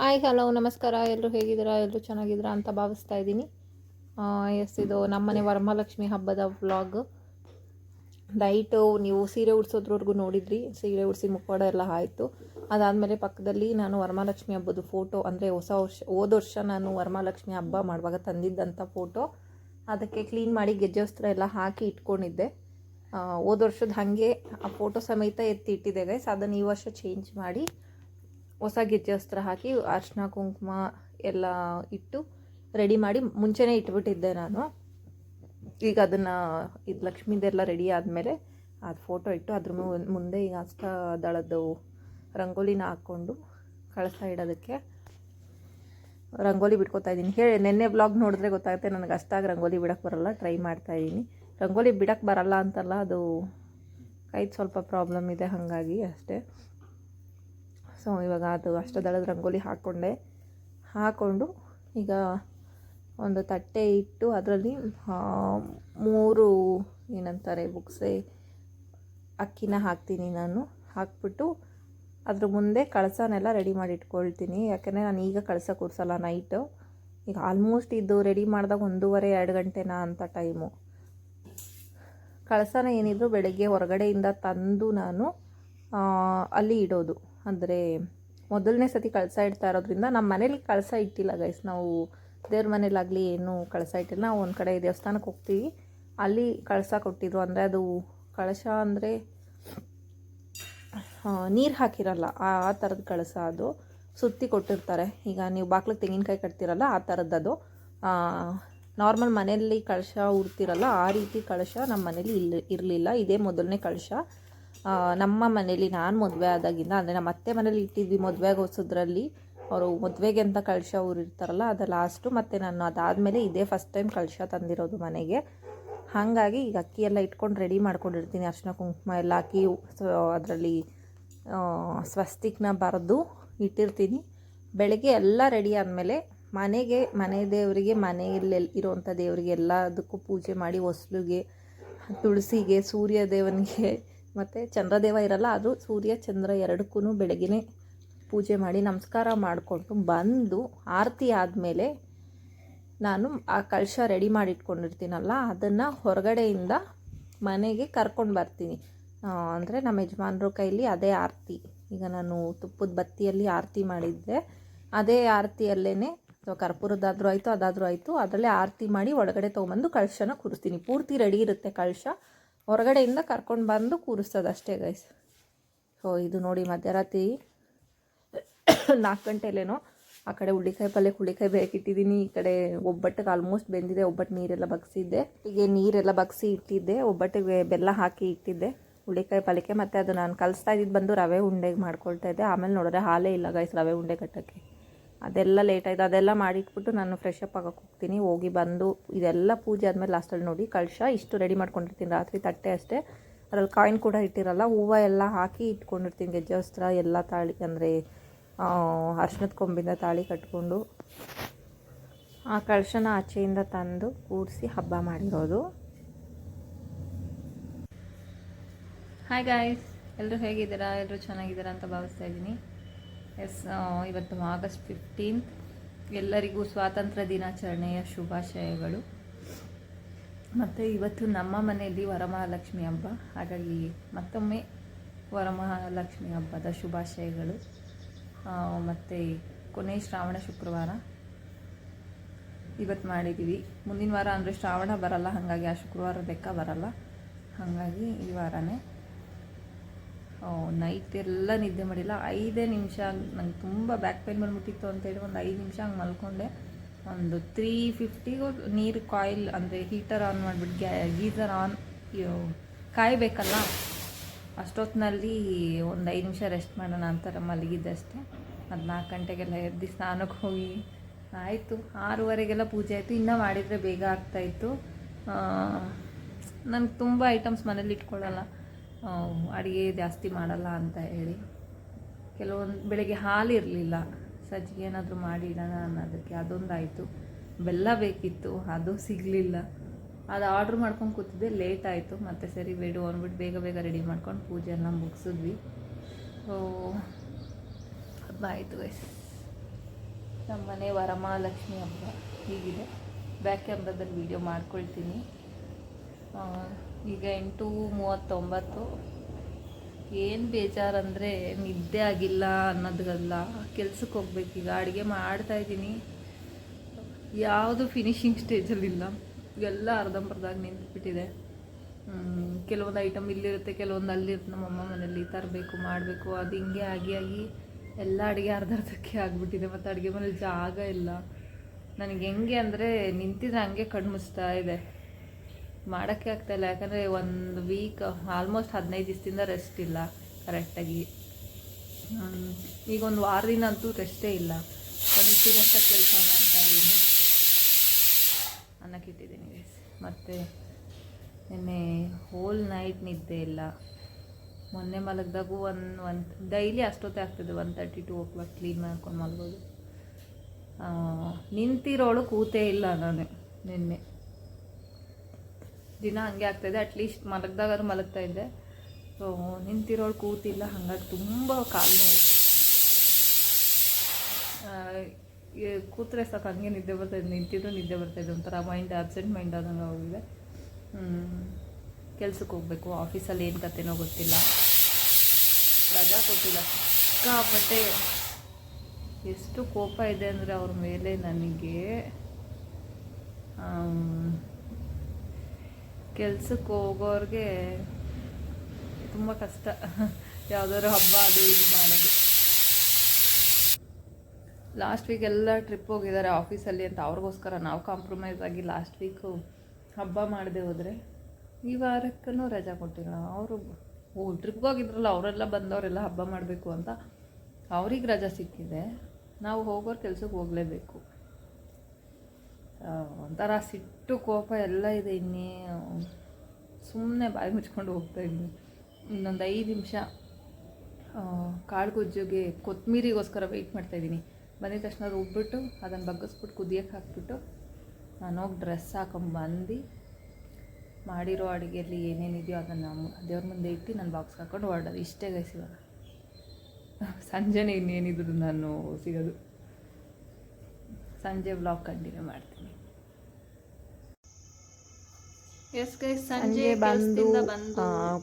Hi hello ನಮಸ್ಕಾರ. ಎಲ್ಲರೂ ಹೇಗಿದ್ದೀರಾ? ಎಲ್ಲರೂ ಚೆನ್ನಾಗಿದ್ದೀರಾ ಅಂತ ಭಾವಿಸ್ತಾ ಇದ್ದೀನಿ. ಎಸ್ ಇದು ನಮ್ಮನೆ ವರಮಹಾಲಕ್ಷ್ಮಿ ಹಬ್ಬದ ವ್ಲಾಗ್ ನೈಟು ನೀವು ಸೀರೆ ಉಡ್ಸೋದ್ರವರೆಗೂ ನೋಡಿದ್ರಿ. ಸೀರೆ ಉಡಿಸಿ ಮುಖವಾಡ ಎಲ್ಲ ಆಯಿತು. ಅದಾದಮೇಲೆ ಪಕ್ಕದಲ್ಲಿ ನಾನು ವರಮಹಾಲಕ್ಷ್ಮಿ ಹಬ್ಬದ ಫೋಟೋ ಅಂದರೆ ಹೊಸ ವರ್ಷ, ಹೋದ ವರ್ಷ ನಾನು ವರಮಹಾಲಕ್ಷ್ಮಿ ಹಬ್ಬ ಮಾಡುವಾಗ ತಂದಿದ್ದಂಥ ಫೋಟೋ ಅದಕ್ಕೆ ಕ್ಲೀನ್ ಮಾಡಿ ಗೆಜ್ಜೆ ವಸ್ತ್ರ ಎಲ್ಲ ಹಾಕಿ ಇಟ್ಕೊಂಡಿದ್ದೆ. ಹೋದ ವರ್ಷದ ಹಾಗೆ ಆ ಫೋಟೋ ಸಮೇತ ಎತ್ತಿ ಇಟ್ಟಿದ್ದೆ ಗೈಸ್ ಅದನ್ನು ಈ ವರ್ಷ ಚೇಂಜ್ ಮಾಡಿ ಹೊಸ ಗೆಜ್ಜೆ ವಸ್ತ್ರ ಹಾಕಿ, ಅರ್ಶಿನ, ಕುಂಕುಮ ಎಲ್ಲ ಇಟ್ಟು ರೆಡಿ ಮಾಡಿ ಮುಂಚೆನೇ ಇಟ್ಬಿಟ್ಟಿದ್ದೆ ನಾನು. ಈಗ ಅದನ್ನು ಇದು ಲಕ್ಷ್ಮೀದೆಲ್ಲ ರೆಡಿ ಆದಮೇಲೆ ಅದು ಫೋಟೋ ಇಟ್ಟು ಅದ್ರ ಮುಂದೆ ಈಗ ದಳದ್ದು ರಂಗೋಲಿನ ಹಾಕ್ಕೊಂಡು ಕಳಸ ಇಡೋದಕ್ಕೆ ರಂಗೋಲಿ ಬಿಟ್ಕೊತಾ ಇದ್ದೀನಿ. ಹೇಳಿ ನಿನ್ನೆ ಬ್ಲಾಗ್ ನೋಡಿದ್ರೆ ಗೊತ್ತಾಗುತ್ತೆ ನನಗೆ ಅಷ್ಟಾಗಿ ರಂಗೋಲಿ ಬಿಡಕ್ಕೆ ಬರಲ್ಲ ಟ್ರೈ ಮಾಡ್ತಾ ಇದ್ದೀನಿ. ರಂಗೋಲಿ ಬಿಡಕ್ಕೆ ಬರಲ್ಲ ಅಂತಲ್ಲ ಅದು ಕೈದು ಸ್ವಲ್ಪ ಪ್ರಾಬ್ಲಮ್ ಇದೆ, ಹಾಗಾಗಿ ಅಷ್ಟೇ. ಸೊ ಇವಾಗ ಅದು ಅಷ್ಟದಳದ ರಂಗೋಲಿ ಹಾಕ್ಕೊಂಡೆ ಹಾಕ್ಕೊಂಡು ಈಗ ಒಂದು ತಟ್ಟೆ ಇಟ್ಟು ಅದರಲ್ಲಿ ಮೂರು ಏನಂತಾರೆ ಬುಕ್ಸೆ ಅಕ್ಕಿನ ಹಾಕ್ತೀನಿ ನಾನು. ಹಾಕ್ಬಿಟ್ಟು ಅದ್ರ ಮುಂದೆ ಕಳಸನೆಲ್ಲ ರೆಡಿ ಮಾಡಿ ಇಟ್ಕೊಳ್ತೀನಿ. ಯಾಕೆಂದರೆ ನಾನು ಈಗ ಕಳಸ ಕೂರಿಸಲ್ಲ ನೈಟು ಈಗ ಆಲ್ಮೋಸ್ಟ್ ಇದು ರೆಡಿ ಮಾಡಿದಾಗ ಒಂದೂವರೆ, ಎರಡು ಗಂಟೆನಾ ಅಂತ ಟೈಮು ಕಳಸನ ಏನಿದ್ರು ಬೆಳಗ್ಗೆ ಹೊರಗಡೆಯಿಂದ ತಂದು ನಾನು ಅಲ್ಲಿ ಇಡೋದು. ಅಂದರೆ ಮೊದಲನೇ ಸತಿ ಕಳಸ ಇಡ್ತಾ ಇರೋದ್ರಿಂದ ನಮ್ಮ ಮನೇಲಿ ಕಳಸ ಇಟ್ಟಿಲ್ಲ ಗೈಸ್ ನಾವು ದೇವ್ರ ಮನೇಲಾಗಲಿ ಏನು ಕಳಸ ಇಟ್ಟಿಲ್ಲ. ನಾವು ಒಂದು ಕಡೆ ದೇವಸ್ಥಾನಕ್ಕೆ ಹೋಗ್ತೀವಿ. ಅಲ್ಲಿ ಕಳಸ ಕೊಟ್ಟಿದ್ರು ಅಂದರೆ ಅದು ಕಳಶ ಅಂದರೆ ನೀರು ಹಾಕಿರಲ್ಲ. ಆ ಆ ಥರದ ಕಳಸ ಅದು. ಸುತ್ತಿ ಕೊಟ್ಟಿರ್ತಾರೆ. ಈಗ ನೀವು ಬಾಗ್ಲಿಗೆ ತೆಂಗಿನಕಾಯಿ ಕಟ್ತಿರಲ್ಲ, ಆ ಥರದ್ದದು ನಾರ್ಮಲ್ ಮನೆಯಲ್ಲಿ ಕಳಶ ಉಡ್ತಿರಲ್ಲ ಆ ರೀತಿ ಕಳಶ ನಮ್ಮ ಮನೇಲಿ ಇಲ್ಲಿ ಇರಲಿಲ್ಲ. ಇದೇ ಮೊದಲನೇ ಕಳಶ ನಮ್ಮ ಮನೇಲಿ ನಾನು ಮದುವೆ ಆದಾಗಿಂದ, ಅಂದರೆ ನಮ್ಮ ಅತ್ತೆ ಮನೇಲಿ ಇಟ್ಟಿದ್ವಿ ಮದುವೆಗೆ ಹೊಸದ್ರಲ್ಲಿ ಅವರು ಮದುವೆಗೆ ಅಂತ ಕಳಶ ಊರಿರ್ತಾರಲ್ಲ ಅದು ಲಾಸ್ಟು ಮತ್ತು ನಾನು ಅದಾದಮೇಲೆ ಇದೇ ಫಸ್ಟ್ ಟೈಮ್ ಕಳಶ ತಂದಿರೋದು ಮನೆಗೆ. ಹಾಗಾಗಿ ಈಗ ಅಕ್ಕಿ ಎಲ್ಲ ಇಟ್ಕೊಂಡು ರೆಡಿ ಮಾಡ್ಕೊಂಡಿರ್ತೀನಿ ಅರ್ಶಿನ ಕುಂಕುಮ ಎಲ್ಲ ಹಾಕಿ ಅದರಲ್ಲಿ ಸ್ವಸ್ತಿಕ್ನ ಬರೆದು ಇಟ್ಟಿರ್ತೀನಿ. ಬೆಳಗ್ಗೆ ಎಲ್ಲ ರೆಡಿ ಆದಮೇಲೆ ಮನೆಗೆ, ಮನೆ ದೇವರಿಗೆ, ಮನೆಯಲ್ಲಿ ಇರುವಂಥ ದೇವರಿಗೆ ಎಲ್ಲದಕ್ಕೂ ಪೂಜೆ ಮಾಡಿ, ಹೊಸ್ಲಿಗೆ, ತುಳಸಿಗೆ ಸೂರ್ಯ ದೇವನಿಗೆ ಮತ್ತು ಚಂದ್ರದೇವ ಇರಲ್ಲ, ಅದು ಸೂರ್ಯ ಚಂದ್ರ ಎರಡಕ್ಕೂ ಬೆಳಗ್ಗೆ ಪೂಜೆ ಮಾಡಿ ನಮಸ್ಕಾರ ಮಾಡಿಕೊಂಡು ಬಂದು ಆರತಿ ಆದಮೇಲೆ ನಾನು ಆ ಕಳಶ ರೆಡಿ ಮಾಡಿ ಇಟ್ಕೊಂಡಿರ್ತೀನಲ್ಲ ಅದನ್ನು ಹೊರಗಡೆಯಿಂದ ಮನೆಗೆ ಕರ್ಕೊಂಡು ಬರ್ತೀನಿ. ಅಂದರೆ ನಮ್ಮ ಯಜಮಾನ್ರ ಕೈಲಿ ಅದೇ ಆರತಿ. ಈಗ ನಾನು ತುಪ್ಪದ ಬತ್ತಿಯಲ್ಲಿ ಆರತಿ ಮಾಡಿದ್ದೆ. ಅದೇ ಆರತಿಯಲ್ಲೇ ಅಥವಾ ಕರ್ಪೂರದಾದರೂ ಆಯಿತು, ಅದಾದರೂ ಆಯಿತು, ಅದರಲ್ಲೇ ಆರತಿ ಮಾಡಿ ಒಳಗಡೆ ತೊಗೊಂಬಂದು ಕಳಶನ ಕೂರಿಸ್ತೀನಿ. ಪೂರ್ತಿ ರೆಡಿ ಇರುತ್ತೆ ಕಳಶ. ಹೊರಗಡೆಯಿಂದ ಕರ್ಕೊಂಡು ಬಂದು ಕೂರಿಸ್ತದೆ ಅಷ್ಟೇ ಗೈಸ್ ಸೊ ಇದು ನೋಡಿ ಮಧ್ಯರಾತ್ರಿ ನಾಲ್ಕು ಗಂಟೆಲೇನೋ ಆ ಕಡೆ ಹುಳಿಕಾಯಿ ಪಲ್ಯ ಹುಳಿಕಾಯಿ ಬೇಕಿಟ್ಟಿದ್ದೀನಿ. ಈ ಕಡೆ ಒಬ್ಬಟ್ಟಿಗೆ ಆಲ್ಮೋಸ್ಟ್ ಬೆಂದಿದೆ, ಒಬ್ಬಟ್ಟು ನೀರೆಲ್ಲ ಬಗ್ಸಿದ್ದೆ. ಹೀಗೆ ನೀರೆಲ್ಲ ಬಗ್ಸಿ ಇಟ್ಟಿದ್ದೆ, ಒಬ್ಬಟ್ಟಿಗೆ ಬೆಲ್ಲ ಹಾಕಿ ಇಟ್ಟಿದ್ದೆ ಹುಳಿಕಾಯಿ ಪಲ್ಯಕ್ಕೆ. ಮತ್ತು ಅದು ನಾನು ಕಲಿಸ್ತಾ ಇದ್ದಿದ್ದು ಬಂದು ರವೆ ಉಂಡೆಗೆ ಮಾಡ್ಕೊಳ್ತಾ ಇದ್ದೆ. ಆಮೇಲೆ ನೋಡಿದ್ರೆ ಹಾಲೇ ಇಲ್ಲ ಗೈಸ್ ರವೆ ಉಂಡೆ ಕಟ್ಟೋಕ್ಕೆ. ಅದೆಲ್ಲ ಲೇಟ್ ಆಯಿತು. ಅದೆಲ್ಲ ಮಾಡಿಟ್ಬಿಟ್ಟು ನಾನು ಫ್ರೆಶ್ ಅಪ್ ಆಗೋಕೆ ಹೋಗ್ತೀನಿ. ಹೋಗಿ ಬಂದು ಇದೆಲ್ಲ ಪೂಜೆ ಆದಮೇಲೆ ಲಾಸ್ಟಲ್ಲಿ ನೋಡಿ, ಕಳಶ ಇಷ್ಟು ರೆಡಿ ಮಾಡ್ಕೊಂಡಿರ್ತೀನಿ. ರಾತ್ರಿ ತಟ್ಟೆ ಅಷ್ಟೇ. ಅದ್ರಲ್ಲಿ ಕಾಯಿನ್ ಕೂಡ ಇಟ್ಟಿರಲ್ಲ, ಹೂವು ಎಲ್ಲ ಹಾಕಿ ಇಟ್ಕೊಂಡಿರ್ತೀನಿ. ಗೆಜ್ಜೆ, ವಸ್ತ್ರ ಎಲ್ಲ ತಾಳಿ, ಅಂದರೆ ಅರ್ಶಿನದ ಕೊಂಬಿಂದ ತಾಳಿ ಕಟ್ಕೊಂಡು ಆ ಕಳಶನ ಆಚೆಯಿಂದ ತಂದು ಕೂಡಿಸಿ ಹಬ್ಬ ಮಾಡಿರೋದು. ಹಾಯ್ ಗಾಯ್ಸ್ ಎಲ್ಲರೂ ಹೇಗಿದ್ದೀರಾ? ಎಲ್ಲರೂ ಚೆನ್ನಾಗಿದ್ದೀರಾ ಅಂತ ಭಾವಿಸ್ತಾ ಇದ್ದೀನಿ. ಎಸ್ ಇವತ್ತು ಆಗಸ್ಟ್ ಫಿಫ್ಟೀನ್ತ್ ಎಲ್ಲರಿಗೂ ಸ್ವಾತಂತ್ರ್ಯ ದಿನಾಚರಣೆಯ ಶುಭಾಶಯಗಳು. ಮತ್ತು ಇವತ್ತು ನಮ್ಮ ಮನೆಯಲ್ಲಿ ವರಮಹಾಲಕ್ಷ್ಮಿ ಹಬ್ಬ, ಹಾಗಾಗಿ ಮತ್ತೊಮ್ಮೆ ವರಮಹಾಲಕ್ಷ್ಮಿ ಹಬ್ಬದ ಶುಭಾಶಯಗಳು. ಮತ್ತು ಕೊನೆ ಶ್ರಾವಣ ಶುಕ್ರವಾರ ಇವತ್ತು ಮಾಡಿದ್ದೀವಿ. ಮುಂದಿನ ವಾರ ಅಂದರೆ ಶ್ರಾವಣ ಬರಲ್ಲ, ಹಾಗಾಗಿ ಆ ಶುಕ್ರವಾರ ಲೆಕ್ಕ ಬರಲ್ಲ. ಹಾಗಾಗಿ ಈ ವಾರನೇ ನೈಟ್ ಎಲ್ಲ ನಿದ್ದೆ ಮಾಡಿಲ್ಲ. ಐದೇ ನಿಮಿಷ ನಂಗೆ ತುಂಬ ಬ್ಯಾಕ್ ಪೇನ್ ಬಂದ್ಬಿಟ್ಟಿತ್ತು ಅಂತೇಳಿ ಒಂದು ಐದು ನಿಮಿಷ ಹಂಗೆ ಮಲ್ಕೊಂಡೆ. ಒಂದು ತ್ರೀ ಫಿಫ್ಟಿಗೂ ನೀರು ಕಾಯಿಲ್ ಅಂದರೆ ಹೀಟರ್ ಆನ್ ಮಾಡಿಬಿಟ್ಟು ಗ್ಯಾ ಗೀಸರ್ ಆನ್ ಕಾಯಬೇಕಲ್ಲ? ಅಷ್ಟೊತ್ತಿನಲ್ಲಿ ಒಂದು ಐದು ನಿಮಿಷ ರೆಸ್ಟ್ ಮಾಡೋಣ ಅಂತ ಮಲಗಿದ್ದೆ ಅಷ್ಟೇ. ಅದು ನಾಲ್ಕು ಗಂಟೆಗೆಲ್ಲ ಎದ್ದು ಸ್ನಾನಕ್ಕೆ ಹೋಗಿ. ಆಯಿತು, ಆರೂವರೆಗೆಲ್ಲ ಪೂಜೆ ಆಯಿತು. ಇನ್ನೂ ಮಾಡಿದರೆ ಬೇಗ ಆಗ್ತಾಯಿತ್ತು ನನಗೆ ತುಂಬ ಐಟಮ್ಸ್ ಮನೇಲಿ ಇಟ್ಕೊಳ್ಳಲ್ಲ. ಅಡುಗೆ ಜಾಸ್ತಿ ಮಾಡಲ್ಲ ಅಂತ ಹೇಳಿ. ಕೆಲವೊಂದು ಬೆಳಗ್ಗೆ ಹಾಲು ಇರಲಿಲ್ಲ. ಸಜ್ಜಿಗೆ ಏನಾದರೂ ಮಾಡಿ ಇಡೋಣ ಅನ್ನೋದಕ್ಕೆ ಅದೊಂದಾಯಿತು. ಬೆಲ್ಲ ಬೇಕಿತ್ತು, ಅದು ಸಿಗಲಿಲ್ಲ. ಅದು ಆರ್ಡ್ರ್ ಮಾಡ್ಕೊಂಡು ಕೂತಿದ್ದೆ, ಲೇಟ್ ಆಯಿತು. ಮತ್ತು ಸರಿ ಬೇಡು ಅಂದ್ಬಿಟ್ಟು ಬೇಗ ಬೇಗ ರೆಡಿ ಮಾಡ್ಕೊಂಡು ಪೂಜೆ ಎಲ್ಲ ಮುಗಿಸಿದ್ವಿ. ಸೋ ಹಬ್ಬ ಆಯಿತು ಗೈಸ್ ನಮ್ಮ ಮನೆ ವರಮಹಾಲಕ್ಷ್ಮಿ ಹಬ್ಬ ಹೀಗಿದೆ. ಬ್ಯಾಕ್ ಕ್ಯಾಮ್ರಾದಲ್ಲಿ ವೀಡಿಯೋ ಮಾಡ್ಕೊಳ್ತೀನಿ. ಈಗ ಎಂಟು, ಮೂವತ್ತೊಂಬತ್ತು. ಏನು ಬೇಜಾರಂದರೆ ನಿದ್ದೆ ಆಗಿಲ್ಲ ಅನ್ನೋದಲ್ಲ ಕೆಲ್ಸಕ್ಕೆ ಹೋಗ್ಬೇಕೀಗ ಅಡುಗೆ ಮಾಡ್ತಾಯಿದ್ದೀನಿ ಯಾವುದು ಫಿನಿಶಿಂಗ್ ಸ್ಟೇಜಲ್ಲಿಲ್ಲ ಎಲ್ಲ ಅರ್ಧಂಬರ್ಧಾಗಿ ನಿಂತುಬಿಟ್ಟಿದೆ. ಕೆಲವೊಂದು ಐಟಮ್ ಇಲ್ಲಿರುತ್ತೆ, ಕೆಲವೊಂದು ಅಲ್ಲಿರುತ್ತೆ. ನಮ್ಮಮ್ಮ ಮನೇಲಿ ತರಬೇಕು, ಮಾಡಬೇಕು. ಅದು ಹಿಂಗೆ ಆಗಿ ಆಗಿ ಎಲ್ಲ ಅಡುಗೆ ಅರ್ಧ ಅರ್ಧಕ್ಕೆ ಆಗಿಬಿಟ್ಟಿದೆ. ಮತ್ತು ಅಡುಗೆ ಮನೇಲಿ ಜಾಗ ಇಲ್ಲ. ನನಗೆ ಹೆಂಗೆ ಅಂದರೆ ನಿಂತಿದ್ರೆ ಹಂಗೆ ಕಣ್ಣು ಮುಚ್ತಾ ಇದೆ. ಮಾಡೋಕ್ಕೆ ಆಗ್ತಾಯಿಲ್ಲ ಯಾಕಂದರೆ ಒಂದು ವೀಕ್ ಆಲ್ಮೋಸ್ಟ್ ಹದಿನೈದು ದಿವಸದಿಂದ ರೆಸ್ಟ್ ಇಲ್ಲ ಕರೆಕ್ಟಾಗಿ ಈಗ ಒಂದು ವಾರದಿಂದ ಅಂತೂ ರೆಸ್ಟೇ ಇಲ್ಲ. ಕಂಟಿನ್ಯೂಸ್ ಕೆಲಸ ಮಾಡ್ತಾ ಇದ್ದೀನಿ. ಅನ್ನಕ್ಕೆ ಇಟ್ಟಿದ್ದೀನಿ guys. ಮತ್ತು ನಿನ್ನೆ ಹೋಲ್ ನೈಟ್ ನಿದ್ದೆ ಇಲ್ಲ. ಮೊನ್ನೆ ಮಲಗಿದಾಗೂ ಒನ್ ಒನ್ ಡೈಲಿ ಅಷ್ಟೊತ್ತೇ ಆಗ್ತದೆ one thirty two o'clock clean ಮಾಡ್ಕೊಂಡು ಮಲಗೋದು. ನಿಂತಿರೋಳು ಕೂತೇ ಇಲ್ಲ ನಾನು ನಿನ್ನೆ. ದಿನ ಹಂಗೆ ಆಗ್ತಾಯಿದೆ ಅಟ್ಲೀಸ್ಟ್ ಮಲಗ್ದಾಗಾದ್ರು ಮಲಗ್ತಾ ಇದ್ದೆ. ಸೊ ನಿಂತಿರೋಳು ಕೂತಿಲ್ಲ. ಹಾಗಾಗಿ ತುಂಬ ಕಾಲು ನೋವು. ಕೂತ್ರೆ ಸಾಕು. ಹಂಗೆ ನಿದ್ದೆ ಬರ್ತಾಯಿದೆ ನಿಂತಿದ್ರು ನಿದ್ದೆ ಬರ್ತಾಯಿದೆ ಒಂಥರ ಮೈಂಡ್ ಅಬ್ಸೆಂಟ್ ಮೈಂಡ್ ಆದಂಗೆ ಹೋಗಿದೆ. ಕೆಲ್ಸಕ್ಕೆ ಹೋಗ್ಬೇಕು. ಆಫೀಸಲ್ಲಿ ಏನು ಕತೆನೋ ಗೊತ್ತಿಲ್ಲ. ರಜಾ ಕೊಟ್ಟಿಲ್ಲ. ಸಿಕ್ಕಾಪಟ್ಟೆ ಎಷ್ಟು ಕೋಪ ಇದೆ ಅಂದರೆ ಅವ್ರ ಮೇಲೆ ನನಗೆ ಕೆಲ್ಸಕ್ಕೆ ಹೋಗೋರಿಗೆ ತುಂಬ ಕಷ್ಟ. ಯಾವುದಾದ್ರು ಹಬ್ಬ ಅದು ಇದು ಮಾಡೋದು. ಲಾಸ್ಟ್ ವೀಕ್ ಎಲ್ಲ ಟ್ರಿಪ್ ಹೋಗಿದ್ದಾರೆ ಆಫೀಸಲ್ಲಿ ಅಂತ ಅವ್ರಿಗೋಸ್ಕರ. ನಾವು ಕಾಂಪ್ರಮೈಸ್ ಆಗಿ ಲಾಸ್ಟ್ ವೀಕು ಹಬ್ಬ ಮಾಡದೆ ಹೋದರೆ ಈ ವಾರಕ್ಕೂ ರಜಾ ಕೊಟ್ಟಿಲ್ಲ. ಅವರು ಓ ಟ್ರಿಪ್ಗೆ ಹೋಗಿದ್ರಲ್ಲ, ಅವರೆಲ್ಲ ಬಂದವರೆಲ್ಲ ಹಬ್ಬ ಮಾಡಬೇಕು ಅಂತ. ಅವ್ರಿಗೆ ರಜಾ ಸಿಕ್ಕಿದೆ. ನಾವು ಹೋಗೋರು ಕೆಲಸಕ್ಕೆ ಹೋಗಲೇಬೇಕು. ಒಂಥರ ಸಿಟ್ಟು ಕೋಪ ಎಲ್ಲ ಇದೆ ಇನ್ನೇ. ಸುಮ್ಮನೆ ಬಾಯಿ ಮುಚ್ಕೊಂಡು ಹೋಗ್ತಾ ಇದ್ದೀನಿ. ಇನ್ನೊಂದು ಐದು ನಿಮಿಷ. ಕಾಳು ಗೊಜ್ಜುಗೆ ಕೊತ್ತಂಬರಿಗೋಸ್ಕರ ವೆಯ್ಟ್ ಮಾಡ್ತಾಯಿದ್ದೀನಿ ಬಂದಿದ ತಕ್ಷಣ ರುಬ್ಬಿಟ್ಟು ಅದನ್ನು ಬಗ್ಗಿಸ್ಬಿಟ್ಟು ಕುದಿಯಕ್ಕೆ ಹಾಕ್ಬಿಟ್ಟು ನಾನು ಹೋಗಿ ಡ್ರೆಸ್ ಹಾಕೊಂಬಂದು ಮಾಡಿರೋ ಅಡುಗೆಯಲ್ಲಿ ಏನೇನಿದೆಯೋ ಅದನ್ನು ದೇವ್ರ ಮುಂದೆ ಇಟ್ಟು ನಾನು ಬಾಕ್ಸ್ ಹಾಕೊಂಡು ಹೊರಡೋದು. ಇಷ್ಟೇ ಗೈಸ್ ಇವಾಗ. ಸಂಜೆನೇ ಇನ್ನೇನಿದ್ರು ನಾನು ಸಿಗೋದು. ಸಂಜೆ ಬ್ಲಾಗ್ ಕಂಟಿನ್ಯೂ ಮಾಡ್ತೀನಿ. ಸಂಜೆ ಬಂದು,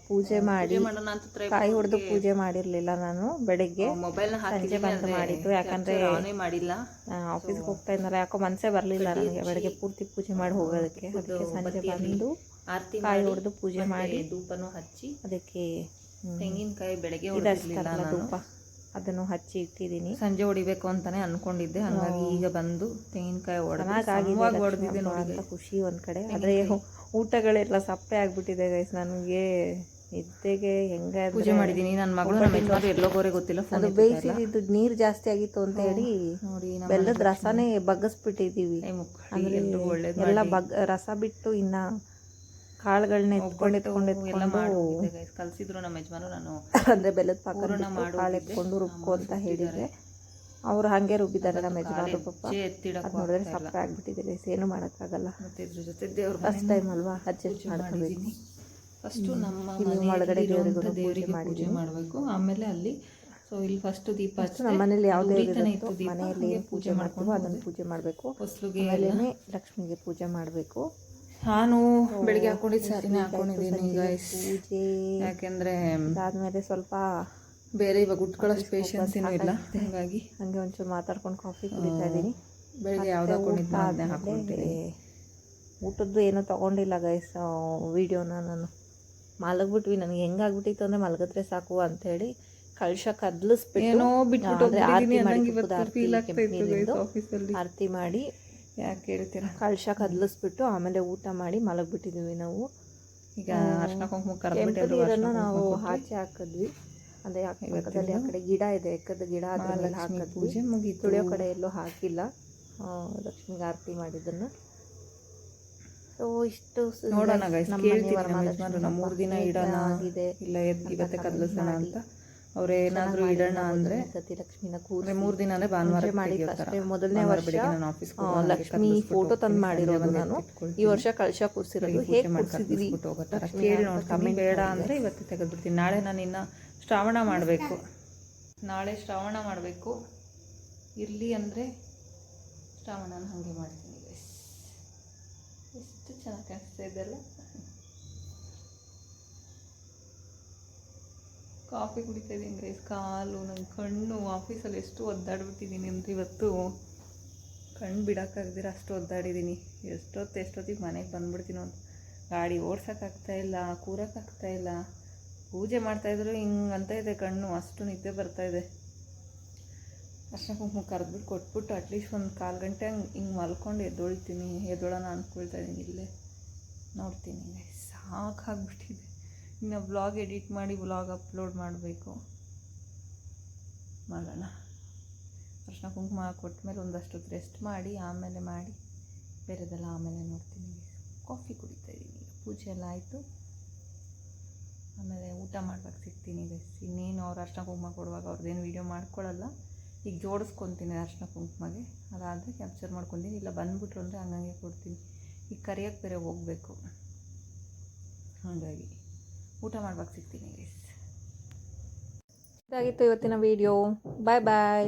ಪೂಜೆ ಮಾಡಿ ಕಾಯಿ ಹೊಡೆದು ಪೂಜೆ ಮಾಡಿರ್ಲಿಲ್ಲ ನಾನು ಬೆಳಿಗ್ಗೆ. ಮೊಬೈಲ್ ಸಂಜೆ ಬಂದು ಮಾಡಿದ್ದು. ಯಾಕಂದ್ರೆ ಆಫೀಸ್ಗೆ ಹೋಗ್ತಾ ಇದ್ನಲ್ಲ ಯಾಕೋ ಮನಸ್ಸೇ ಬರಲಿಲ್ಲ ನನಗೆ. ಬೆಳಿಗ್ಗೆ ಪೂರ್ತಿ ಪೂಜೆ ಮಾಡಿ ಹೋಗೋದಕ್ಕೆ. ಅದಕ್ಕೆ ಸಂಜೆ ಬಂದು ಆರತಿ ಕಾಯಿ ಹೊಡೆದು ಪೂಜೆ ಮಾಡಿ ಧೂಪನೂ ಹಚ್ಚಿ ಅದಕ್ಕೆ ತೆಂಗಿನಕಾಯಿ ಬೆಳಗ್ಗೆ ಧೂಪ. ಅದನ್ನು ಹಚ್ಚಿ ಇಟ್ಟಿದ್ದೀನಿ. ಸಂಜೆ ಹೊಡಿಬೇಕು ಅಂತಾನೆ ಅನ್ಕೊಂಡಿದ್ದೆ. ಹಂಗಾಗಿ ಈಗ ಬಂದು ತೆಂಗಿನಕಾಯಿ ಖುಷಿ ಒಂದ್ ಕಡೆ. ಆದ್ರೆ ಊಟಗಳೆಲ್ಲ ಸಪ್ಪೆ ಆಗ್ಬಿಟ್ಟಿದೆ ಗೈಸ್ ನನಗೆ ನಿದ್ದೆಗೆ ಹೆಂಗ ಪೂಜೆ ಮಾಡಿದೀನಿ ನನ್ನ ಮಗಳು ನಮ್ಮ ಯಜಮಾನ್ರು ಎಲ್ಲೋ ಗೋರೆ ಗೊತ್ತಿಲ್ಲ ಅದು ಬೇಯಿಸಿದ್ದು ನೀರು ಜಾಸ್ತಿ ಆಗಿತ್ತು ಅಂತ ಹೇಳಿ ನೋಡಿ ಬೆಲ್ಲದ ರಸನೇ ಬಗ್ಗಿಸ್ಬಿಟ್ಟಿದೀವಿ ಎಲ್ಲ ಬಗ್ ರಸ ಬಿಟ್ಟು ಇನ್ನ ಕಾಳುಗಳನ್ನ ಎತ್ಕೊಂಡು ಎತ್ಕೊಂಡು ಎತ್ಕೊಂಡು ಕಲ್ಸಿದ್ರು ನಮ್ಮ ಯಜಮಾನು ನಾನು ಅಂದ್ರೆ ಬೆಲ್ಲದ ಪಾಕ ಕಾಳು ಎತ್ಕೊಂಡು ರುಬ್ಬು ಅಂತ ಹೇಳಿದ್ರೆ ಅವ್ರು ಹಂಗೆ ರುಬ್ಬಿದ್ದಾರೆ ನಮ್ಮ ಯಜಮಾನರು ಪಪ್ಪ ಅದ್ ನೋಡಿದ್ರೆ ಸಪ್ಪೆ ಆಗಿಬಿಟ್ಟಿದೆ. ಏನು ಮಾಡೋಕ್ಕಾಗಲ್ಲ. ಜೊತೆ ದೇವ್ರ ಫಸ್ಟ್ ಟೈಮ್ ಅಲ್ವಾ? ಅಡ್ಜಸ್ಟ್ ಮಾಡ್ಕೋಬೇಕು. ಫಸ್ಟು ನಮ್ಮ ಒಳಗಡೆ ದೇವರಿಗೆ ಪೂಜೆ ಮಾಡಬೇಕು. ಆಮೇಲೆ ಅಲ್ಲಿ ಸೊ ಇಲ್ಲಿ ಫಸ್ಟ್ ದೀಪ. ನಮ್ಮ ಮನೇಲಿ ಯಾವುದೇ ಮನೆಯಲ್ಲಿ ಪೂಜೆ ಮಾಡ್ಕೊಂಡು ಅದನ್ನು ಪೂಜೆ ಮಾಡಬೇಕು. ಆಮೇಲೆ ಲಕ್ಷ್ಮಿಗೆ ಪೂಜೆ ಮಾಡಬೇಕು. ನಾನು ಬೆಳಿಗ್ಗೆ ಹಾಕೊಂಡಿದ್ದು ಸಾರಿನೇ ಹಾಕೊಂಡಿದ್ದೀನಿ ಪೂಜೆ. ಯಾಕೆಂದ್ರೆ ಅದಾದ್ಮೇಲೆ ಸ್ವಲ್ಪ ಬೇರೆ ಇವಾಗ ಉಟ್ಕೊಳ್ಳೋ ಪೇಷನ್ಸ್ ಏನೂ ಇಲ್ಲ ಹಾಗಾಗಿ. ಹಂಗೆ ಒಂಚೂರು ಮಾತಾಡ್ಕೊಂಡು ಕಾಫಿ ಕುಡಿತಾ ಇದ್ದೀನಿ. ಬೆಳಿಗ್ಗೆ ಯಾವ್ದು ಹಾಕೊಂಡಿದ್ದೆ ಅದನ್ನೇ ಹಾಕೊಂಡಿದ್ದೀನಿ ಊಟದ್ದು ಏನೂ ತಗೊಂಡಿಲ್ಲ ಗೈಸ್ ವಿಡಿಯೋನ ನಾನು. ಮಲಗ್ಬಿಟ್ವಿ ನನಗೆ ಹೆಂಗಾಗ್ಬಿಟ್ಟಿತ್ತು ಅಂದರೆ ಮಲಗಿದ್ರೆ ಸಾಕು ಅಂಥೇಳಿ ಕಳ್ಶ ಕದ್ಲಿಸ್ಬಿಟ್ಟು ಏನೋ ಬಿಟ್ಬಿಟ್ಟು ಅಂದ್ರೆ ಆರತಿ ಮಾಡಿ ಆರತಿ ಮಾಡಿ ಯಾಕೆ ಹೇಳ್ತೀರಾ ಕಳ್ಶ ಕದ್ಲಿಸ್ಬಿಟ್ಟು ಆಮೇಲೆ ಊಟ ಮಾಡಿ ಮಲಗ್ಬಿಟ್ಟಿದ್ವಿ ನಾವು. ಈಗ ಅರ್ಶನ ಕುಂಕುಮ ಕರೆದ್ಬಿಟ್ಟು ನಾವು ಆಚೆ ಹಾಕಿದ್ವಿ. ಅದೇ ಪಕ್ಕದಲ್ಲಿ ಆ ಕಡೆ ಗಿಡ ಇದೆ ಎಕ್ಕದ ಗಿಡ ಅದರಲ್ಲಿ ಹಾಕಿದ್ವಿ. ಪೂಜೆ ಮುಗಿದು ತುಳಿಯೋ ಕಡೆ ಎಲ್ಲೂ ಹಾಕಿಲ್ಲ. ಲಕ್ಷ್ಮಿಗೆ ಆರತಿ ಮಾಡಿದ್ದನ್ನು. ಸೊ ಇಷ್ಟು ನೋಡೋಣ ಗೈಸ್ ಕೇಳ್ತೀನಿ ನಮ್ಮ ಯಜಮಾನ್ರು ಮೂರು ದಿನ ಇಡೋಣ? ಆಗಿದೆ ಇಲ್ಲ ಇವತ್ತೆ ಕದಲಿಸೋಣ ಅಂತ? ಅವ್ರು ಏನಾದರೂ ಇಡೋಣ ಅಂದ್ರೆ ಸತಿ ಲಕ್ಷ್ಮಿನ ಕೂರಿಸಿ. ಮೂರು ಭಾನುವಾರ ಮಾಡಿ ಮೊದಲನೇ ವರ್ಷ ಆಫೀಸ್ ಲಕ್ಷ್ಮಿ ಫೋಟೋ ತಂದ್ ಮಾಡಿರೋದು ನಾನು. ಈ ವರ್ಷ ಕಳಶ ಕೂರಿಸಿರೋದು ಹೇಗೆ ಕೇಳಿ ನೋಡಿ ಬೇಡ ಅಂದ್ರೆ ಇವತ್ತು ತೆಗೆದ್ಬಿಡ್ತೀನಿ. ನಾಳೆ ನಾನು ಇನ್ನ ಶ್ರಾವಣ ಮಾಡಬೇಕು. ನಾಳೆ ಶ್ರಾವಣ ಮಾಡಬೇಕು. ಇರಲಿ ಅಂದರೆ ಶ್ರಾವಣನ ಹಾಗೆ ಮಾಡ್ತೀನಿ ಎಷ್ಟು ಚೆನ್ನಾಗಿ ಕಾಣಿಸ್ತಾ ಇದೆಲ್ಲ ಕಾಫಿ ಕುಡಿತಾ ಇದ್ದೀನಿ ಗೈಸ್ ಕಾಲು ನನ್ನ ಕಣ್ಣು ಆಫೀಸಲ್ಲಿ ಎಷ್ಟು ಒದ್ದಾಡ್ಬಿಟ್ಟಿದ್ದೀನಿ ಅಂತ ಇವತ್ತು. ಕಣ್ಣು ಬಿಡೋಕ್ಕಾಗ್ದಿರ ಅಷ್ಟು ಒದ್ದಾಡಿದ್ದೀನಿ. ಎಷ್ಟೊತ್ತು ಎಷ್ಟೊತ್ತಿಗೆ ಮನೆಗೆ ಬಂದ್ಬಿಡ್ತೀನೋ ಅಂತ ಗಾಡಿ ಇಲ್ಲ ಕೂರಕ್ಕಾಗ್ತಾ ಇಲ್ಲ. ಪೂಜೆ ಮಾಡ್ತಾಯಿದ್ರು ಹಿಂಗೆ ಅಂತ ಇದೆ ಕಣ್ಣು, ಅಷ್ಟು ನಿದ್ದೆ ಬರ್ತಾ ಇದೆ. ಅರ್ಶಿನ ಕುಂಕುಮ ಕರೆದ್ಬಿಟ್ಟು ಕೊಟ್ಬಿಟ್ಟು ಅಟ್ಲೀಸ್ಟ್ ಒಂದು ಕಾಲು ಗಂಟೆ ಹಂಗೆ ಹಿಂಗೆ ಮಲ್ಕೊಂಡು ಎದ್ದೊಳ್ತೀನಿ. ಎದ್ದೊಳೋಣ ಅಂದ್ಕೊಳ್ತಾ ಇದ್ದೀನಿ ಇಲ್ಲೇ. ನೋಡ್ತೀನಿ ಸಾಕಾಗ್ಬಿಟ್ಟಿದೆ. ಇನ್ನು ವ್ಲಾಗ್ ಎಡಿಟ್ ಮಾಡಿ ವ್ಲಾಗ್ ಅಪ್ಲೋಡ್ ಮಾಡಬೇಕು. ಮಾಡೋಣ. ಅರ್ಶಿನ ಕುಂಕುಮ ಕೊಟ್ಟ ಮೇಲೆ ಒಂದಷ್ಟು ರೆಸ್ಟ್ ಮಾಡಿ, ಆಮೇಲೆ ಮಾಡಿ, ಬೇರೆದೆಲ್ಲ ಆಮೇಲೆ ನೋಡ್ತೀನಿ. ಕಾಫಿ ಕುಡಿತಾ ಇದ್ದೀನಿ. ಪೂಜೆ ಎಲ್ಲ ಆಯಿತು. ಆಮೇಲೆ ಊಟ ಮಾಡ್ಬೇಕು ಸಿಗ್ತೀನಿ ಗೈಸ್ ಇನ್ನೇನು ಅವ್ರು ಅರ್ಶಿನ ಕುಂಕುಮ ಕೊಡುವಾಗ ಅವ್ರದ್ದೇನು ವೀಡಿಯೋ ಮಾಡ್ಕೊಳ್ಳಲ್ಲ ಈಗ ಜೋಡಿಸ್ಕೊತೀನಿ ಅರ್ಶಿನ ಕುಂಕುಮಗೆ. ಅದಾದರೆ ಕ್ಯಾಪ್ಚರ್ ಮಾಡ್ಕೊತೀನಿ. ಇಲ್ಲ ಬಂದ್ಬಿಟ್ರು ಅಂದರೆ ಹಂಗಂಗೆ ಕೊಡ್ತೀನಿ. ಈಗ ಕರಿಯೋಕ್ಕೆ ಬೇರೆ ಹೋಗಬೇಕು. ಹಾಗಾಗಿ. ಊಟ ಮಾಡ್ಬೇಕು ಸಿಗ್ತೀನಿ ಗೈಸ್ ಇದಾಗಿತ್ತು ಇವತ್ತಿನ ವಿಡಿಯೋ ಬಾಯ್ ಬಾಯ್